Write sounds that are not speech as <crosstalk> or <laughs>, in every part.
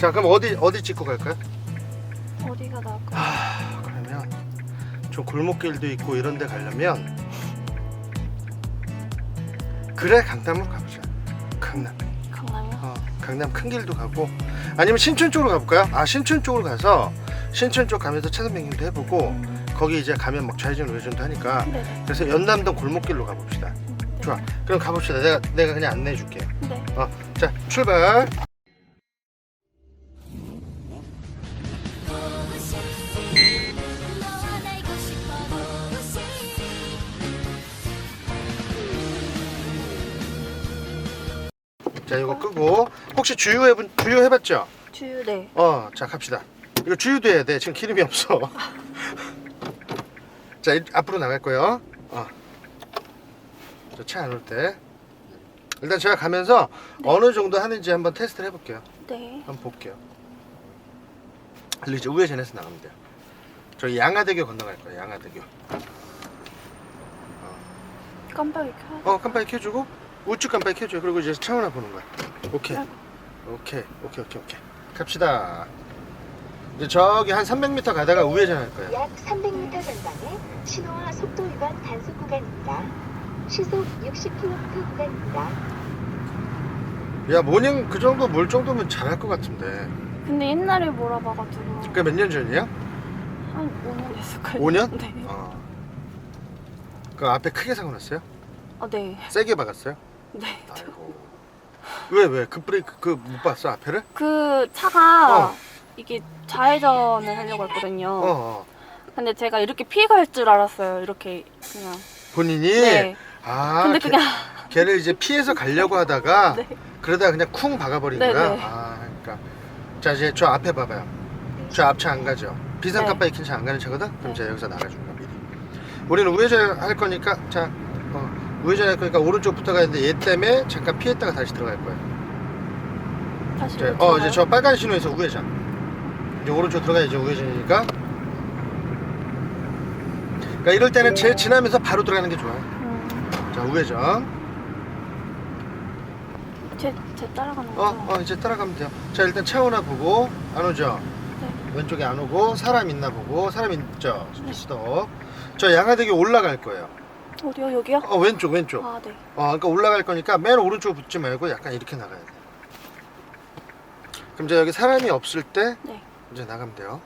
자 그럼 어디 어디 찍고 갈까요? 어디가 나을까? 아 그러면 좀 골목길도 있고 이런 데 가려면 그래 강남으로 가보자 강남 강남이요? 어, 강남 큰 길도 가고 아니면 신촌 쪽으로 가볼까요? 아 신촌 쪽으로 가서 신촌 쪽 가면서 차선 변경도 해보고 음, 거기 이제 가면 막 좌회전 우회전도 하니까 네네. 그래서 연남동 골목길로 가봅시다 음, 네. 좋아 그럼 가봅시다 내가 내가 그냥 안내해 줄게 네. 어, 자 출발 자 이거 끄고 혹시 주유해 주유 해봤죠? 주유 네. 어, 자 갑시다. 이거 주유도 해야 돼. 지금 기름이 없어. <laughs> 자, 이- 앞으로 나갈 거예요. 어. 저차 안 올 때. 일단 제가 가면서 어느 정도 하는지 한번 테스트를 해볼게요. 네. 한번 볼게요. 그리고 이제 우회전해서 나가면 돼요. 저희 양화대교 건너갈 거예요. 양화대교. 깜빡이 켜. 어, 깜빡이 켜주고 우측 깜빡이 켜줘요. 그리고 이제 차 하나 보는 거야. 오케이. 네. 오케이, 오케이, 오케이, 오케이. 갑시다. 이제 저기 한 300m 가다가 우회전할 거예요. 약 300m 전방에 신호와 속도 위반 단속 구간입니다. 시속 60km 구간입니다. 야, 모닝 그 정도 물 정도면 잘할 것 같은데. 근데 옛날에 몰아봐가지고 그게 몇 년 전이야? 한 5년 됐을 거예요. 5년? 네. 어. 그 앞에 크게 사고 났어요? 아 네. 세게 박았어요? 네. 아이고. 왜, 왜? 그 브레이크, 그 못 봤어, 앞에를? 그 차가 어. 이게 좌회전을 하려고 했거든요. 어, 어. 근데 제가 이렇게 피해갈 줄 알았어요. 이렇게 그냥. 본인이? 네. 아, 근데 걔- 그냥 걔 를 이제 피해서 가려고 하다가 <laughs> 네. 그러다가 그냥 쿵 박아버린 네, 거야? 네. 아, 그러니까. 자, 이제 저 앞에 봐봐요. 저 앞차 안 가죠? 비상 네. 깜빡이 킨차안 가는 차거든? 그럼 네. 제가 여기서 나가준 거야, 미리. 우리는 우회전 할 거니까, 자, 어, 우회전 할 거니까 오른쪽 붙어가야 되는데 얘 때문에 잠깐 피했다가 다시 들어갈 거야. 다시 이제, 어, 들어가요? 이제 저 빨간 신호에서 우회전. 이제 오른쪽 들어가야 이제 우회전이니까. 그러니까 이럴 때는 제 지나면서 바로 들어가는 게 좋아요. 음, 자, 우회전. 제, 제 따라가는 거. 어, 어, 이제 따라가면 돼요. 자, 일단 차 오나 보고, 안 오죠? 네. 왼쪽에 안 오고, 사람 있나 보고, 사람 있죠? 스톱. 저 양화대교 올라갈 거예요. 어디요? 여기요? 어, 왼쪽, 왼쪽. 아 네. 어, 그러니까 올라갈 거니까 맨 오른쪽 붙지 말고 약간 이렇게 나가야 돼. 그럼 이제 여기 사람이 없을 때 네. 이제 나가면 돼요.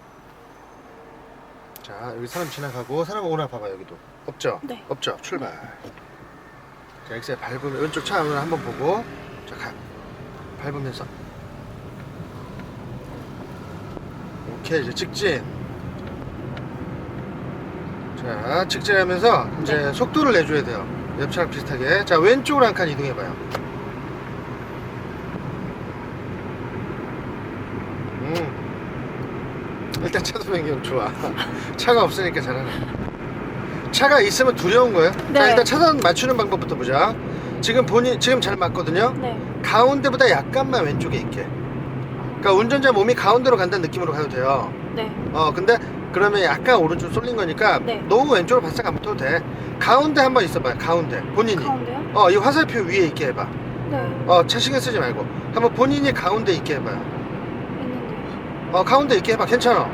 자, 여기 사람 지나가고, 사람 오나 봐봐, 여기도. 없죠? 네. 없죠? 출발. 자, 엑셀 밟으면, 왼쪽 차 오나 한번 보고, 자, 가. 밟으면서. 오케이, 이제 직진. 자, 직진하면서 이제 네. 속도를 내줘야 돼요. 옆차랑 비슷하게. 자, 왼쪽으로 한 칸 이동해봐요. 음. 일단 차도 변경 좋아. <laughs> 차가 없으니까 잘하네. 차가 있으면 두려운 거예요. 자, 네. 일단 차선 맞추는 방법부터 보자. 지금 본인, 지금 잘 맞거든요. 네. 가운데보다 약간만 왼쪽에 있게. 그러니까 운전자 몸이 가운데로 간다는 느낌으로 가도 돼요. 네. 어, 근데 그러면 약간 오른쪽 쏠린 거니까 네. 너무 왼쪽으로 바싹 안 붙어도 돼. 가운데 한번 있어봐요. 가운데. 본인이. 가운데요? 어, 이 화살표 위에 있게 해봐. 네. 어, 차 신경 쓰지 말고. 한번 본인이 가운데 있게 해봐요. 있는데요. 어, 가운데 있게 해봐. 괜찮아.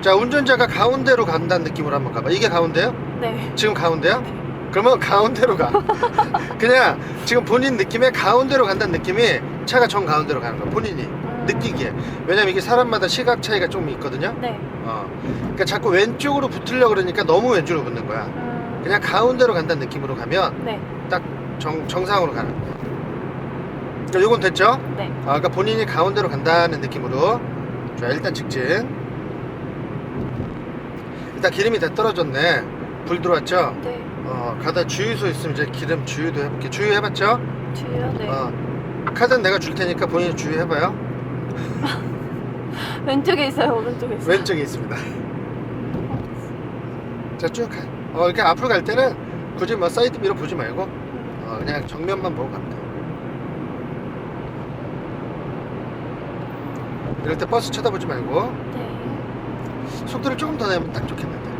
자, 운전자가 가운데로 간다는 느낌으로 한번 가봐. 이게 가운데요? 네. 지금 가운데요? 그러면 가운데로 가. <laughs> 그냥 지금 본인 느낌에 가운데로 간다는 느낌이 차가 정 가운데로 가는 거야. 본인이 음, 느끼기에. 왜냐면 이게 사람마다 시각 차이가 좀 있거든요. 네. 어. 그러니까 자꾸 왼쪽으로 붙으려고 그러니까 너무 왼쪽으로 붙는 거야. 음, 그냥 가운데로 간다는 느낌으로 가면 네. 딱 정, 정상으로 가는 거야. 그러니까 요건 됐죠? 네. 아, 그러니까 본인이 가운데로 간다는 느낌으로. 자, 일단 직진. 일단 기름이 다 떨어졌네. 불 들어왔죠? 네. 어, 가다 주유소 있으면 이제 기름 주유도 해볼게. 주유해봤죠? 주유요? 네. 어. 카드는 내가 줄 테니까 본인이 주유해봐요. <laughs> 왼쪽에 있어요? 오른쪽에 있어요? 왼쪽에 있습니다. 자, 쭉 가. 어, 이렇게 앞으로 갈 때는 굳이 뭐 사이드 미러 보지 말고, 음, 어, 그냥 정면만 보고 돼. 이럴 때 버스 쳐다보지 말고, 네. 속도를 조금 더 내면 딱 좋겠는데.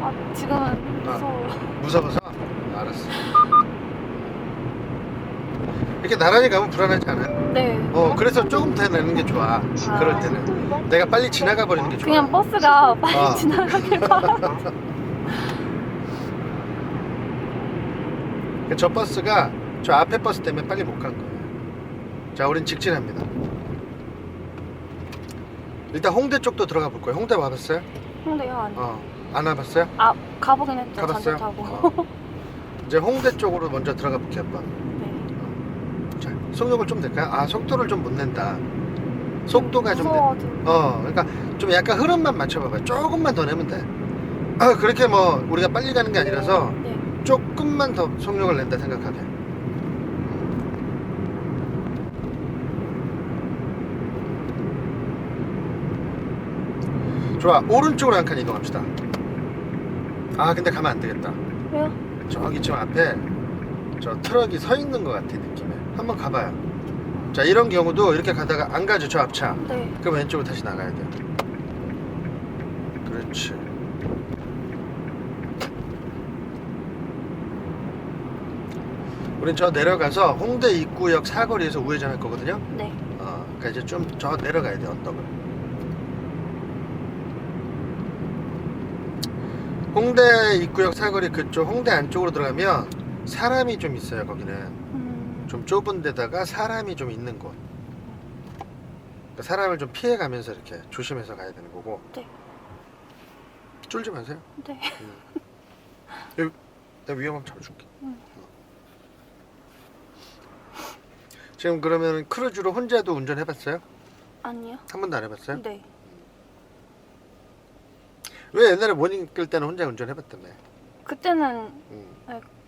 아, 지금은 무서워요. 무서워서? 알았어. 이렇게 나란히 가면 불안하지 않아요? 네. 어 그래서 조금 더 내는 게 좋아 그럴 때는 내가 빨리 지나가 버리는 게 좋아 그냥 버스가 빨리 아. 지나가길 바라. <laughs> 저 버스가 저 앞에 버스 때문에 빨리 못 간 거예요 자 우린 직진합니다 일단 홍대 쪽도 들어가 볼 거예요 홍대 와봤어요? 홍대요 아니. 어안 와봤어요? 아 가보긴 했죠. 가봤어요? 전주 타고. 어. 이제 홍대 쪽으로 먼저 들어가 볼게요 한번 속력을 좀 낼까요? 아 속도를 좀 못 낸다 속도가 좀 내- 무서워가지고. 어, 그러니까 좀 약간 흐름만 맞춰봐봐요. 조금만 더 내면 돼. 아, 그렇게 뭐 우리가 빨리 가는 게 아니라서 네. 조금만 더 속력을 낸다 생각하게. 좋아, 오른쪽으로 한 칸 이동합시다. 아, 근데 가면 안 되겠다. 왜요? 저기 지금 앞에 저 트럭이 서 있는 것 같아 느낌에. 한번 가봐요. 자, 이런 경우도 이렇게 가다가 안 가죠, 저 앞차. 네. 그럼 왼쪽으로 다시 나가야 돼요. 그렇지. 우린 저 내려가서 홍대 입구역 사거리에서 우회전할 거거든요. 네. 어, 그러니까 이제 좀 저 내려가야 돼요, 언덕을. 홍대 입구역 사거리 그쪽 홍대 안쪽으로 들어가면 사람이 좀 있어요, 거기는. 음. 좀 좁은 데다가 사람이 좀 있는 곳. 그러니까 사람을 좀 피해 가면서 이렇게 조심해서 가야 되는 거고. 네. 쫄지 마세요. 네. 여기 내가 위험하면 잡아줄게. 음. 어. 지금 그러면 크루즈로 혼자도 운전해봤어요? 아니요. 한 번도 안 해봤어요? 네. 왜 옛날에 모닝 끌 때는 혼자 운전해봤다며? 그때는 음.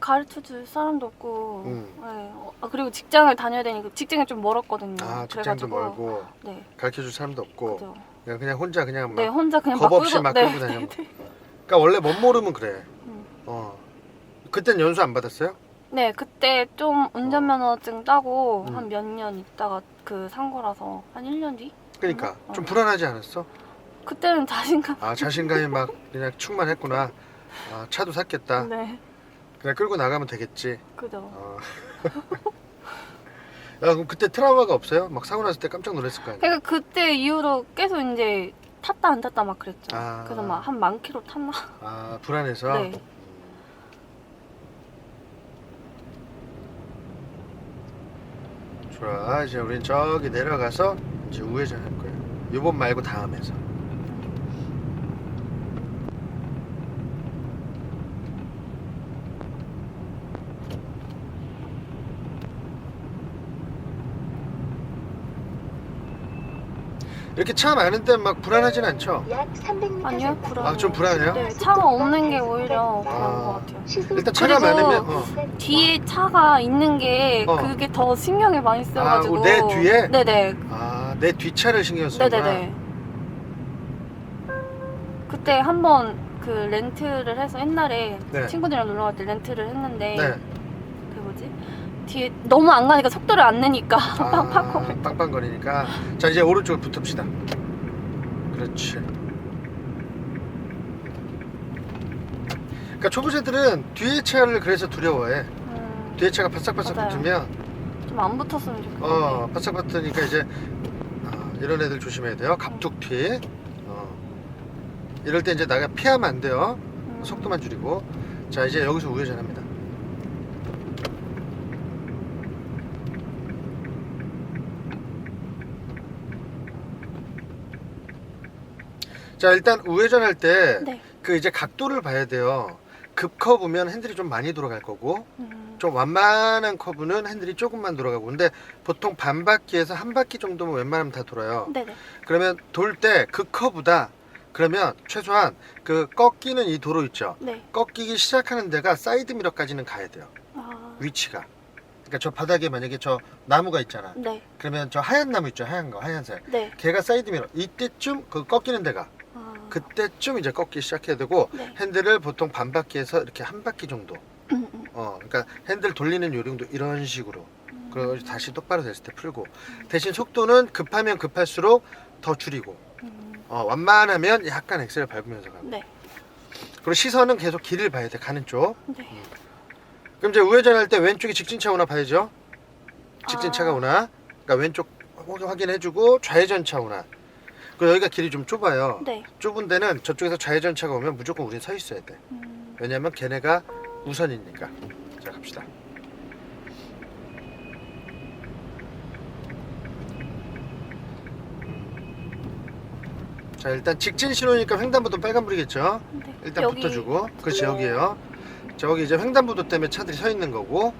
가르쳐 줄 사람도 없고, 음. 네. 어, 아, 그리고 직장을 다녀야 되니까 직장이 좀 멀었거든요. 아 직장도 멀고 네. 가르쳐줄 사람도 없고 그죠. 그냥 그냥 혼자 그냥 막 네, 혼자 그냥 겁 막 없이 막 네, 끌고 다녀. 네, 네. 그러니까 원래 못 모르면 그래. 음. 어. 그땐 연수 안 받았어요? 네, 그때 좀 운전면허증 따고 음. 한 몇 년 있다가 그 산 거라서 한 1년 뒤? 그러니까 어. 좀 불안하지 않았어? 그때는 자신감. 아 자신감이 막 그냥 충만했구나. 아 차도 샀겠다. 네, 그냥 끌고 나가면 되겠지. 그죠. 어. <laughs> 야 그럼 그때 트라우마가 없어요? 막 사고 났을 때 깜짝 놀랐을 거 아니야? 그러니까 그때 이후로 계속 이제 탔다 안 탔다 막 그랬죠. 아. 그래서 막 한 만 킬로 탔나? 아 불안해서. 네. 음. 좋아 이제 우린 저기 내려가서 이제 우회전 할 거예요. 이번 말고 다음에서. 이렇게 차 많은데 막 불안하진 않죠? 약 300m 아니요, 불안해요. 아좀 불안해요? 네, 차가 없는 게 오히려 그런 아. 것 같아요. 일단 차가 그리고 많으면 어. 뒤에 차가 있는 게 어. 그게 더 신경을 많이 써가지고. 아, 내 뒤에? 네네. 아, 내 뒷차를 신경 쓰는구나. 네네네. 그때 한번 그 렌트를 해서 옛날에 네. 친구들이랑 놀러 갈 때 렌트를 했는데 네. 뒤에 너무 안 가니까 속도를 안 내니까 빵빵 <laughs> 아, 빵빵거리니까. 자, 이제 오른쪽을 붙읍시다. 그렇지. 그러니까 초보자들은 뒤에 차를 그래서 두려워해. 음, 뒤에 차가 바싹바싹 맞아요. 붙으면 좀안 붙었으면 좋겠는데 어, 바싹 붙으니까 이제 어, 이런 애들 조심해야 돼요. 갑툭튀. 어. 이럴 때 이제 나가 피하면 안 돼요. 음, 속도만 줄이고. 자, 이제 여기서 우회전합니다. 자, 일단 우회전 할 때그 네. 이제 각도를 봐야 돼요. 급 커브면 핸들이 좀 많이 돌아갈 거고 음, 좀 완만한 커브는 핸들이 조금만 돌아가고 근데 보통 반 바퀴에서 한 바퀴 정도면 웬만하면 다 돌아요. 네네 그러면 돌 때 그 커브다 그러면 최소한 그 꺾이는 이 도로 있죠. 네. 꺾이기 시작하는 데가 사이드 미러까지는 가야 돼요. 아, 위치가. 그러니까 저 바닥에 만약에 저 나무가 있잖아. 네. 그러면 저 하얀 나무 있죠. 하얀 거, 하얀색. 네. 걔가 사이드 미러. 이때쯤 그 꺾이는 데가 아, 그때쯤 이제 꺾기 시작해야 되고 네. 핸들을 보통 반 바퀴에서 이렇게 한 바퀴 정도. 음, 음, 어, 그러니까 핸들 돌리는 요령도 이런 식으로. 음. 그리고 다시 똑바로 됐을 때 풀고. 대신 속도는 급하면 급할수록 더 줄이고. 음, 어, 완만하면 약간 엑셀을 밟으면서 가고. 네. 그리고 시선은 계속 길을 봐야 돼. 가는 쪽. 네. 그럼 이제 우회전 할 때 왼쪽에 직진차 오나 봐야죠. 직진 아. 차가 오나 그러니까 왼쪽 확- 확인해주고 좌회전 차 오나 여기가 길이 좀 좁아요. 네. 좁은 데는 저쪽에서 좌회전 차가 오면 무조건 우린 서 있어야 돼. 음, 왜냐면 걔네가 우선이니까. 자 갑시다. 자 일단 직진 신호니까 횡단보도 빨간불이겠죠? 네. 일단 여기 붙어주고. 그렇지 여기에요. 저기 이제 횡단보도 때문에 차들이 서 있는 거고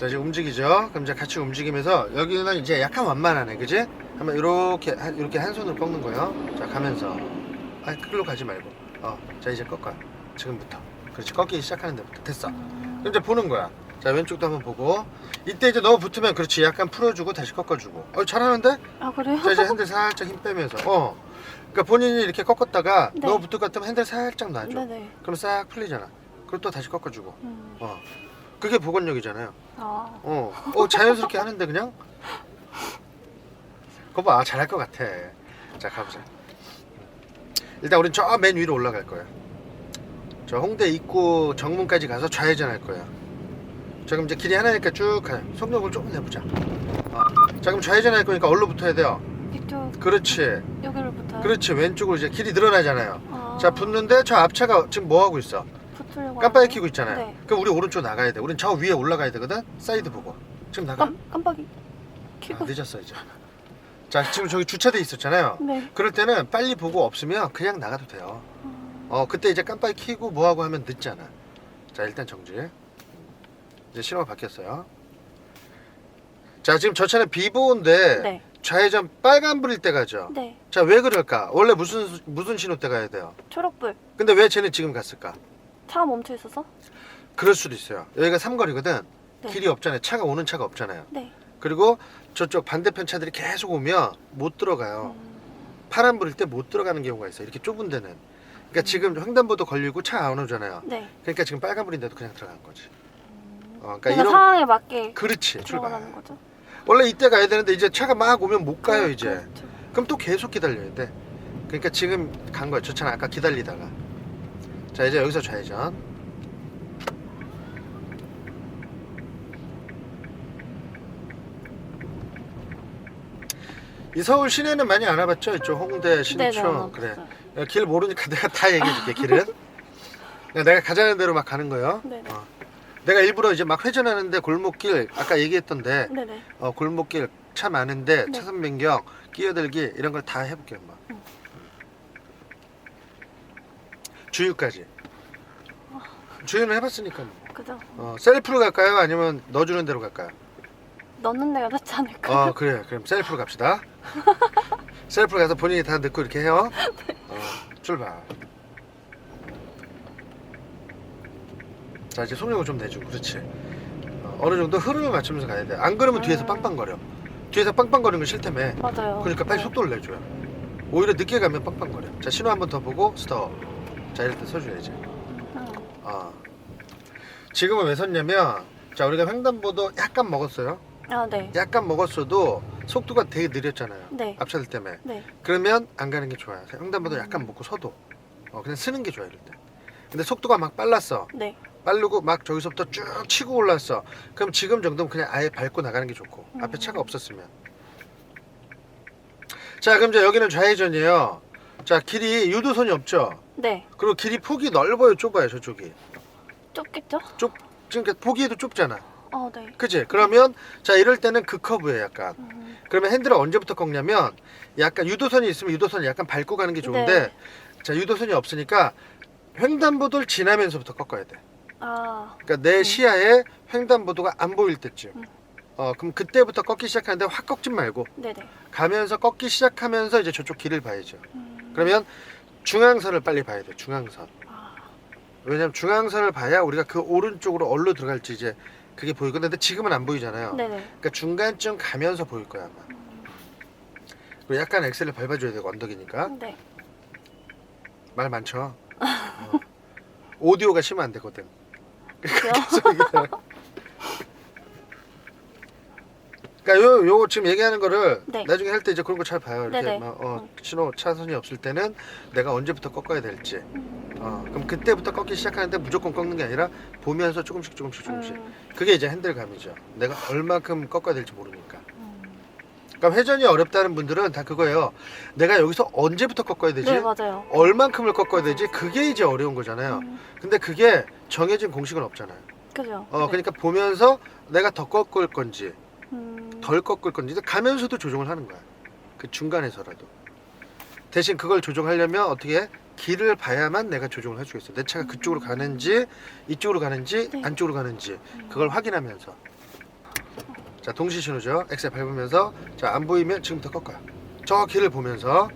자 이제 움직이죠? 그럼 이제 같이 움직이면서 여기는 이제 약간 완만하네 그지? 한번 이렇게 한- 이렇게 한 손으로 꺾는 거예요. 자 가면서. 아 그걸로 가지 말고. 어자 이제 꺾어요 지금부터. 그렇지 꺾기 시작하는 데부터. 됐어. 음, 그럼 이제 보는 거야. 자 왼쪽도 한번 보고. 이때 이제 너무 붙으면 그렇지 약간 풀어주고 다시 꺾어주고. 어 잘하는데? 아 그래요? 자 이제 핸들 살짝 힘 빼면서. 어. 그러니까 본인이 이렇게 꺾었다가 네. 너무 붙을 것 같으면 핸들 살짝 놔줘. 네네. 그럼 싹 풀리잖아. 그리고 또 다시 꺾어주고. 음, 어 그게 복원력이잖아요. 아, 어, 어 자연스럽게 하는데 그냥? 그거 봐. 잘할 것 같아. 자 가보자. 일단 우린 저 맨 위로 올라갈 거야. 저 홍대 입구 정문까지 가서 좌회전할 거야. 자 그럼 이제 길이 하나니까 쭉 가요 속력을 조금 내보자. 어. 자 그럼 좌회전할 거니까 어디로 붙어야 돼요. 이쪽. 그렇지. 여기로부터. 그렇지. 왼쪽으로 이제 길이 늘어나잖아요. 아, 자 붙는데 저 앞차가 지금 뭐 하고 있어 붙으려고. 깜빡이 하는데. 켜고 있잖아요 네. 그럼 우리 오른쪽 나가야 돼 우린 저 위에 올라가야 되거든 사이드 보고 지금 나가 깜 깜빡이 아, 켜고. 늦었어 이제 자 지금 저기 주차돼 있었잖아요 네. 그럴 때는 빨리 보고 없으면 그냥 나가도 돼요 음, 어 그때 이제 깜빡이 켜고 뭐하고 하면 늦잖아 자 일단 정지 이제 신호가 바뀌었어요 자 지금 저 차는 비보인데 네. 좌회전 빨간불일 때 가죠 네. 자 왜 그럴까 원래 무슨 수- 무슨 신호 때 가야 돼요 초록불. 근데 왜 쟤는 지금 갔을까 차가 멈춰 있어서? 그럴 수도 있어요 여기가 삼거리거든 네. 길이 없잖아요 차가 오는 차가 없잖아요 네. 그리고 저쪽 반대편 차들이 계속 오면 못 들어가요 음, 파란 불일 때 못 들어가는 경우가 있어요. 이렇게 좁은 데는. 그러니까 지금 횡단보도 걸리고 차 안 오잖아요. 네. 그러니까 지금 빨간 불인데도 그냥 들어간 거지. 어, 그러니까 그러니까 이런 상황에 맞게 그렇지 출발. 들어가는 거죠. 원래 이때 가야 되는데 이제 차가 막 오면 못 가요 그- 이제. 그렇죠. 그럼 또 계속 기다려야 돼. 그러니까 지금 간 거예요. 저 차는 아까 기다리다가. 자 이제 여기서 좌회전. 이 서울 시내는 많이 안 와봤죠? 이쪽 홍대, 신촌 네네. 안 그래. 야, 길 모르니까 <laughs> 내가 다 얘기해줄게 길은 그냥 내가 가자는 대로 막 가는 거예요 네네. 어. 내가 일부러 이제 막 회전하는데 골목길 아까 얘기했던데 네네. 어, 골목길 차 많은데 네. 차선 변경 끼어들기 이런 걸 다 해볼게요 막 음. 주유까지 주유는 해봤으니까 뭐. 그죠. 어, 셀프로 갈까요? 아니면 넣어주는 대로 갈까요? 넣는 데가 낫지 않을까? 어 그래. 그럼 셀프로 갑시다. <laughs> 셀프로 가서 본인이 다 넣고 이렇게 해요. <laughs> 어, 출발. 자 이제 속력을 좀 내주고. 그렇지. 어, 어느 정도 흐름을 맞추면서 가야 돼 안 그러면 뒤에서 음. 빵빵거려. 뒤에서 빵빵거리는 거 싫다며 맞아요. 그러니까 빨리 네. 속도를 내줘요. 오히려 늦게 가면 빵빵거려. 자 신호 한 번 더 보고 스톱. 자 이럴 때 서줘야지 음, 어. 지금은 왜 섰냐면 자 우리가 횡단보도 약간 먹었어요 아 네. 약간 먹었어도 속도가 되게 느렸잖아요. 네. 앞차들 때문에. 네. 그러면 안 가는 게 좋아요. 횡단보도 약간 먹고 서도. 어, 그냥 쓰는 게 좋아요, 이럴 때. 근데 속도가 막 빨랐어. 네. 빠르고 막 저기서부터 쭉 치고 올랐어. 그럼 지금 정도면 그냥 아예 밟고 나가는 게 좋고. 앞에 음. 차가 없었으면. 자, 그럼 이제 여기는 좌회전이에요. 자, 길이 유도선이 없죠? 네. 그리고 길이 폭이 넓어요, 좁아요, 저쪽이. 좁겠죠? 지금 보기에도 좁잖아. 어 네. 그치? 그러면, 자, 이럴 때는 그 커브예요, 약간. 음, 그러면 핸들을 언제부터 꺾냐면 약간 유도선이 있으면 유도선을 약간 밟고 가는 게 좋은데 네. 자 유도선이 없으니까 횡단보도를 지나면서부터 꺾어야 돼. 아 그러니까 내 음. 시야에 횡단보도가 안 보일 때쯤. 음. 어 그럼 그때부터 꺾기 시작하는데 확 꺾지 말고 네네. 가면서 꺾기 시작하면서 이제 저쪽 길을 봐야죠. 음, 그러면 중앙선을 빨리 봐야 돼. 중앙선. 아, 왜냐면 중앙선을 봐야 우리가 그 오른쪽으로 어디로 들어갈지 이제 그게 보이거든. 근데 지금은 안 보이잖아요. 네네. 그러니까 중간쯤 가면서 보일 거야 아마. 그리고 약간 엑셀을 밟아줘야 되고 언덕이니까 네. 말 많죠. 어. 오디오가 심면 안 되거든. 그래요? <laughs> <laughs> 그러니까 요, 요 지금 얘기하는 거를 네. 나중에 할 때 이제 그런 거 잘 봐요. 이렇게 네네. 막, 어, 음. 신호 차선이 없을 때는 내가 언제부터 꺾어야 될지. 음, 어, 그럼 그때부터 꺾기 시작하는데 무조건 꺾는 게 아니라 보면서 조금씩 조금씩 조금씩. 음, 그게 이제 핸들감이죠. 내가 얼마큼 꺾어야 될지 모르니까. 음. 그러니까 회전이 어렵다는 분들은 다 그거예요. 내가 여기서 언제부터 꺾어야 되지? 네 맞아요. 얼만큼을 꺾어야 되지? 그게 이제 어려운 거잖아요. 음, 근데 그게 정해진 공식은 없잖아요. 그죠. 어, 네. 그러니까 보면서 내가 더 꺾을 건지 음, 덜 꺾을 건지 가면서도 조정을 하는 거야. 그 중간에서라도. 대신 그걸 조정하려면 어떻게 해? 길을 봐야만 내가 조정을 할 수가 있어. 내 차가 그쪽으로 가는지 이쪽으로 가는지 네. 안쪽으로 가는지 그걸 확인하면서. 자 동시 신호죠. 엑셀 밟으면서 자 안 보이면 지금부터 꺾어요. 저 길을 보면서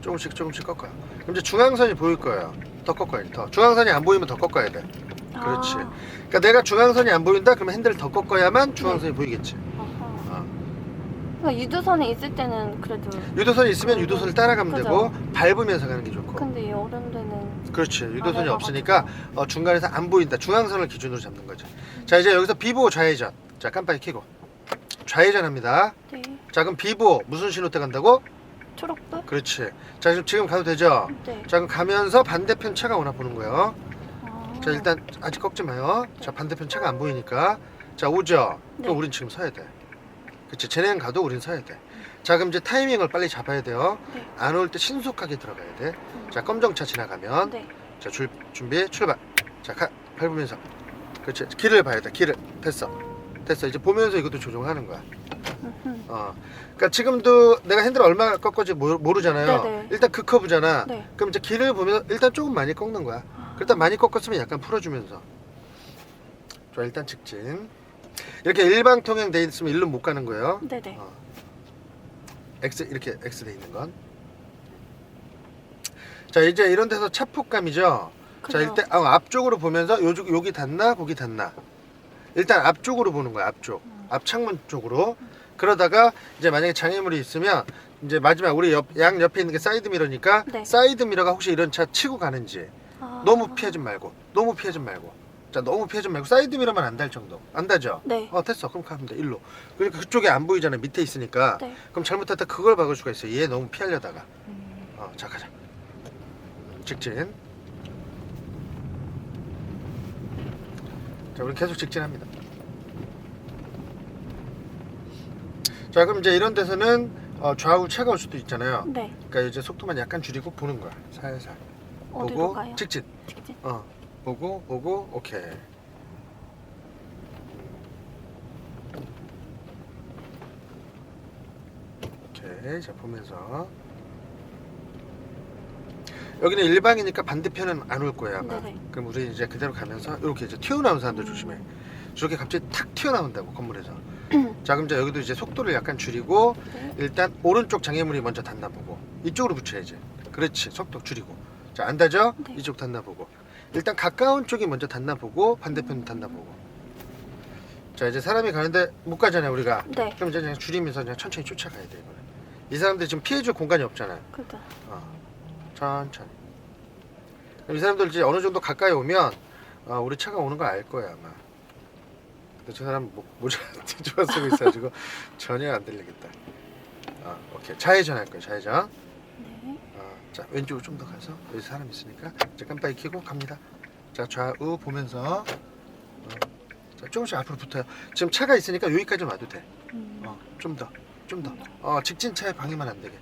조금씩 조금씩 꺾어요. 그럼 이제 중앙선이 보일 거예요. 더 꺾어야 돼. 더. 중앙선이 안 보이면 더 꺾어야 돼. 그렇지. 아, 그러니까 내가 중앙선이 안 보인다 그러면 핸들을 더 꺾어야만 중앙선이 보이겠지. 그러니까 유도선에 있을 때는 그래도 유도선이 있으면 유도선을 따라가면 그죠. 되고 밟으면서 가는 게 좋고 근데 데는 그렇지 유도선이 아래가 없으니까 어, 중간에서 안 보인다 중앙선을 기준으로 잡는 거죠 자 이제 여기서 비보 좌회전 자 깜빡이 켜고 좌회전 합니다 네. 자 그럼 비보 무슨 신호 때 간다고? 초록불? 그렇지 자 지금, 지금 가도 되죠? 네. 자 그럼 가면서 반대편 차가 오나 보는 거예요 아. 자 일단 아직 꺾지 마요 자 반대편 차가 안 보이니까 자 오죠? 네. 그럼 우린 지금 서야 돼 그치 쟤네는 가도 우린 서야 돼 자 그럼 이제 타이밍을 빨리 잡아야 돼요. 네. 안 올 때 신속하게 들어가야 돼. 음. 자 검정차 지나가면. 네. 자 줄, 준비 출발. 자 가, 밟으면서. 그렇지 길을 봐야 돼 길을. 됐어. 됐어. 이제 보면서 이것도 조정하는 거야. 음흠. 어. 그러니까 지금도 내가 핸들 얼마 꺾어지 모르잖아요. 네네. 일단 그 커브잖아. 네. 그럼 이제 길을 보면서 일단 조금 많이 꺾는 거야. 일단 많이 꺾었으면 약간 풀어주면서. 자 일단 직진 이렇게 일방 통행 돼 있으면 일로 못 가는 거예요 네네. 어. X 이렇게 X 돼 있는 건. 자 이제 이런 데서 차폭감이죠. 자 그죠. 일단 아, 앞쪽으로 보면서 요 여기 닿나 거기 닿나. 일단 앞쪽으로 보는 거야 앞쪽. 음. 앞 창문 쪽으로. 그러다가 이제 만약에 장애물이 있으면 이제 마지막 우리 옆, 양 옆에 있는 게 사이드 미러니까 네. 사이드 미러가 혹시 이런 차 치고 가는지 아. 너무 피하지 말고 너무 피하지 말고 자 너무 피하지 말고 사이드 미러만 안 달 정도. 안 다죠? 네. 어 됐어. 그럼 가면 돼. 일로. 그러니까 그쪽에 안 보이잖아 밑에 있으니까. 네. 그럼 잘못했다 그걸 박을 수가 있어 얘 너무 피하려다가. 음. 어자 가자. 직진. 자 우리 계속 직진합니다. 자 그럼 이제 이런 데서는 어, 좌우 차가 올 수도 있잖아요. 네. 그러니까 이제 속도만 약간 줄이고 보는 거야. 살살. 어디로 보고 가요? 직진. 직진. 어 보고 보고 오케이. 오케이 자 보면서. 여기는 일방이니까 반대편은 안 올 거야 아마. 네네. 그럼 우리 이제 그대로 가면서 이렇게 이제 튀어나오는 사람들 조심해. 저렇게 갑자기 탁 튀어나온다고 건물에서. <clears throat> 자 그럼 이제 여기도 이제 속도를 약간 줄이고 네. 일단 오른쪽 장애물이 먼저 닿나 보고 이쪽으로 붙여야지. 그렇지 속도 줄이고. 자안 닿죠? 네. 이쪽 닿나 보고 일단 가까운 쪽이 먼저 닿나 보고 반대편 닿나 보고. 자 이제 사람이 가는데 못 가잖아요 우리가. 네. 그럼 이제 그냥 줄이면서 그냥 천천히 쫓아가야 돼 이거는 이 사람들이 지금 피해줄 공간이 없잖아요. 그죠. 어, 천천히. 그럼 이 사람들 이제 어느 정도 가까이 오면 어, 우리 차가 오는 거 알 거야 아마. 근데 저 사람 모, 모자 <laughs> 뒤집어 쓰고 있어가지고 <laughs> 전혀 안 들리겠다. 어, 오케이. 좌회전 할 거야 좌회전. 네. 어, 자 왼쪽으로 좀 더 가서 여기 사람 있으니까 이제 깜빡이 켜고 갑니다 자 좌우 보면서 어, 자 조금씩 앞으로 붙어요 지금 차가 있으니까 여기까지 와도 돼 음. 어, 좀 더, 좀 더. 어, 직진 차에 방해만 안 되게.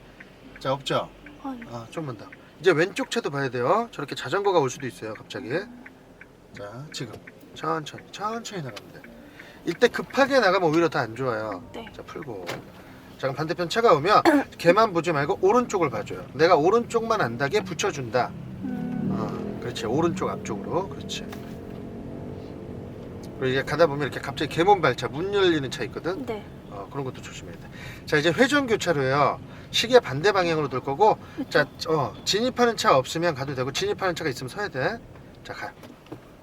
자, 없죠? 아, 어, 좀만 더. 이제 왼쪽 차도 봐야 돼요. 저렇게 자전거가 올 수도 있어요, 갑자기. 자, 지금. 천천히, 천천히 나가면 돼. 이때 급하게 나가면 오히려 더 안 좋아요. 네. 자, 풀고. 자, 그럼 반대편 차가 오면 <coughs> 걔만 보지 말고 오른쪽을 봐줘요. 내가 오른쪽만 안 닿게 붙여준다. 음. 어, 그렇지. 오른쪽 앞쪽으로. 그렇지. 그리고 이제 가다 보면 이렇게 갑자기 개몬 발차, 문 열리는 차 있거든? 네. 어, 그런 것도 조심해야 돼. 자 이제 회전 교차로예요. 시계 반대 방향으로 돌 거고, 자 어, 진입하는 차 없으면 가도 되고 진입하는 차가 있으면 서야 돼. 자 가요.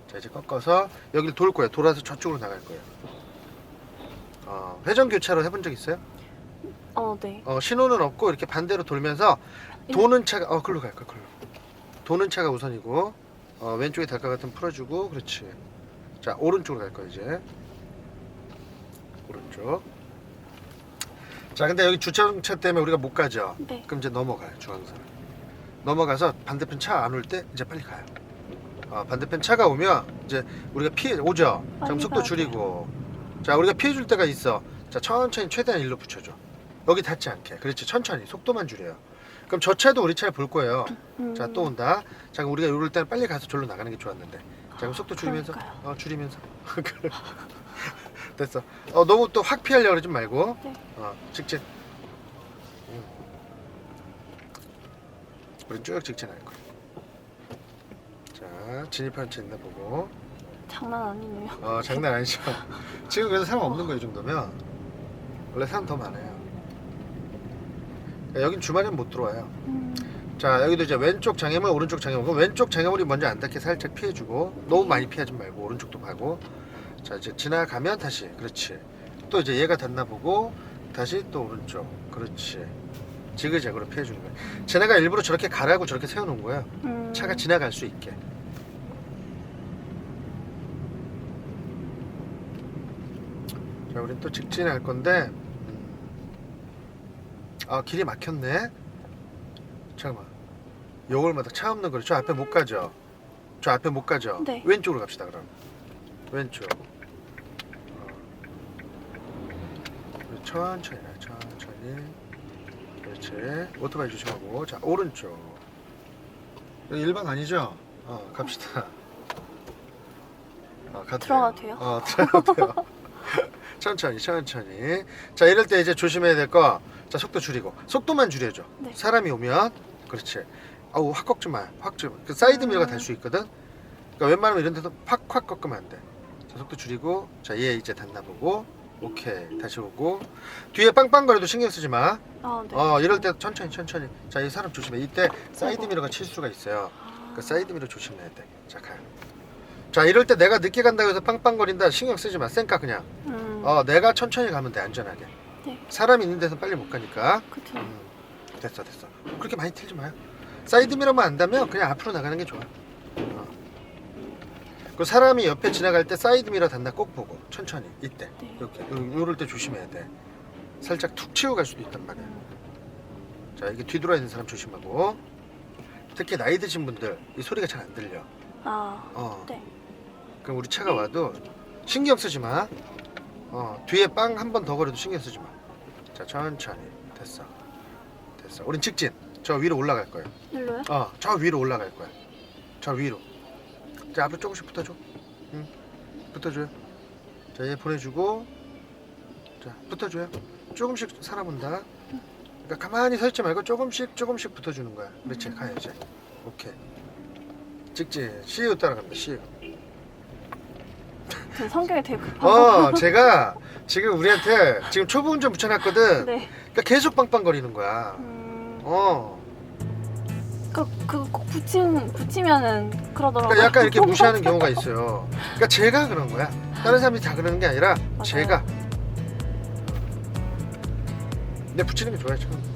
자 이제 꺾어서 여기를 돌 거예요. 돌아서 저쪽으로 나갈 거예요. 어, 회전 교차로 해본 적 있어요? 어, 네. 어, 신호는 없고 이렇게 반대로 돌면서 도는 차가 어 글로 갈 거야. 글로. 도는 차가 우선이고 어, 왼쪽에 달것 같으면 풀어주고 그렇지. 자 오른쪽으로 갈 거야 이제. 오른쪽. 자 근데 여기 주차장차 때문에 우리가 못 가죠. 네. 그럼 이제 넘어가요 중앙선. 넘어가서 반대편 차 안 올 때 이제 빨리 가요. 어, 반대편 차가 오면 이제 우리가 피해 오죠. 자, 그럼 빨리 속도 가야 줄이고. 자, 우리가 피해 줄 때가 있어. 자, 천천히 최대한 일로 붙여줘. 여기 닿지 않게. 그렇지. 천천히 속도만 줄여요. 그럼 저 차도 우리 차를 볼 거예요. 음. 자, 또 온다. 자, 그럼 우리가 이럴 때는 빨리 가서 절로 나가는 게 좋았는데. 자, 그럼 속도 줄이면서. 그러니까요. 어, 줄이면서. <laughs> 그래. <laughs> 됐어. 어, 너무 또 확 피하려고 그러지 말고. 네. 어, 직진. 음. 우린 쭉 직진할 거야. 자, 진입하는 차 있나 보고. 장난 아니네요. 어, 장난 아니죠. 지금 그래서 사람 없는 거예요, 이 정도면. 원래 사람 더 많아요. 야, 여긴 주말엔 못 들어와요. 음. 자 여기도 이제 왼쪽 장애물 오른쪽 장애물 그럼 왼쪽 장애물이 먼저 안 닿게 살짝 피해주고 너무 많이 피하지 말고 오른쪽도 가고 자 이제 지나가면 다시 그렇지 또 이제 얘가 닿나 보고 다시 또 오른쪽 그렇지 지그재그로 피해주는 거야 쟤네가 일부러 저렇게 가라고 저렇게 세워놓은 거야 음. 차가 지나갈 수 있게 자 우린 또 직진할 건데 음. 아 길이 막혔네. 잠깐만. 요걸마다 차 없는 거리 저 앞에 못 가죠? 저 앞에 못 가죠? 네. 왼쪽으로 갑시다 그럼. 왼쪽. 어. 천천히 가, 천천히. 그렇지. 오토바이 조심하고. 자 오른쪽. 여기 일방 아니죠? 어 갑시다. 어, 가도 들어가도 돼요? 어 들어가도 돼요 <laughs> 천천히 천천히. 자 이럴 때 이제 조심해야 될 거. 자 속도 줄이고. 속도만 줄여줘. 네. 사람이 오면 그렇지. 아우 확 꺾지 마확좀그 사이드 미러가 달수 있거든? 그러니까 웬만하면 이런 데서 팍팍 꺾으면 안돼. 자 속도 줄이고. 자 얘 이제 닿나 보고. 오케이. 다시 오고. 뒤에 빵빵거려도 신경 쓰지 마. 아, 네. 어 이럴 때 천천히 천천히. 자 이 사람 조심해. 이때 사이드. 미러가 칠 수가 있어요. 아. 그 사이드 미러 조심해야 돼자 가요 자 이럴 때 내가 늦게 간다고 해서 빵빵거린다. 신경 쓰지 마. 쌩까 그냥. 음. 어 내가 천천히 가면 돼 안전하게. 네. 사람 있는 데서 빨리 못 가니까. 그쵸. 음, 됐어 됐어. 그렇게 많이 틀지 마요. 사이드 미러만 안다면 그냥 앞으로 나가는 게 좋아. 어. 그 사람이 옆에 지나갈 때 사이드 미러 닿나 꼭 보고 천천히 이때. 네. 이렇게. 요- 요럴 때 조심해야 돼. 살짝 툭 치고 갈 수도 있단 말이야. 자 이게 뒤돌아 있는 사람 조심하고. 특히 나이 드신 분들 이 소리가 잘 안 들려. 아, 어. 네. 그럼 우리 차가 와도 신경 쓰지 마 어, 뒤에 빵 한 번더 거려도 신경 쓰지 마 자 천천히 됐어 됐어 우린 직진 저 위로 올라갈 거야 일로요? 어, 저 위로 올라갈 거야. 저 위로. 자, 앞으로 조금씩 붙어줘. 응. 붙어줘요. 자, 얘 보내주고. 자, 붙어줘요. 조금씩 살아본다. 그러니까 가만히 서 있지 말고 조금씩 조금씩 붙어주는 거야. 그렇지, 가야지. 오케이. 직진. CU 따라갑니다. 저 성격이 되게 급하고. 어, 제가 지금 우리한테 지금 초보 운전 붙여놨거든. 네. 그러니까 계속 빵빵거리는 거야. 음. 어. 그, 그거 꼭 붙임, 붙이면은 그러더라고요. 그러니까 약간 이렇게 <laughs> 무시하는 경우가 있어요. 그러니까 제가 그런 거야. 다른 사람이 다 그러는 게 아니라 맞아요. 제가. 근데 붙이는 게 좋아요, 저는.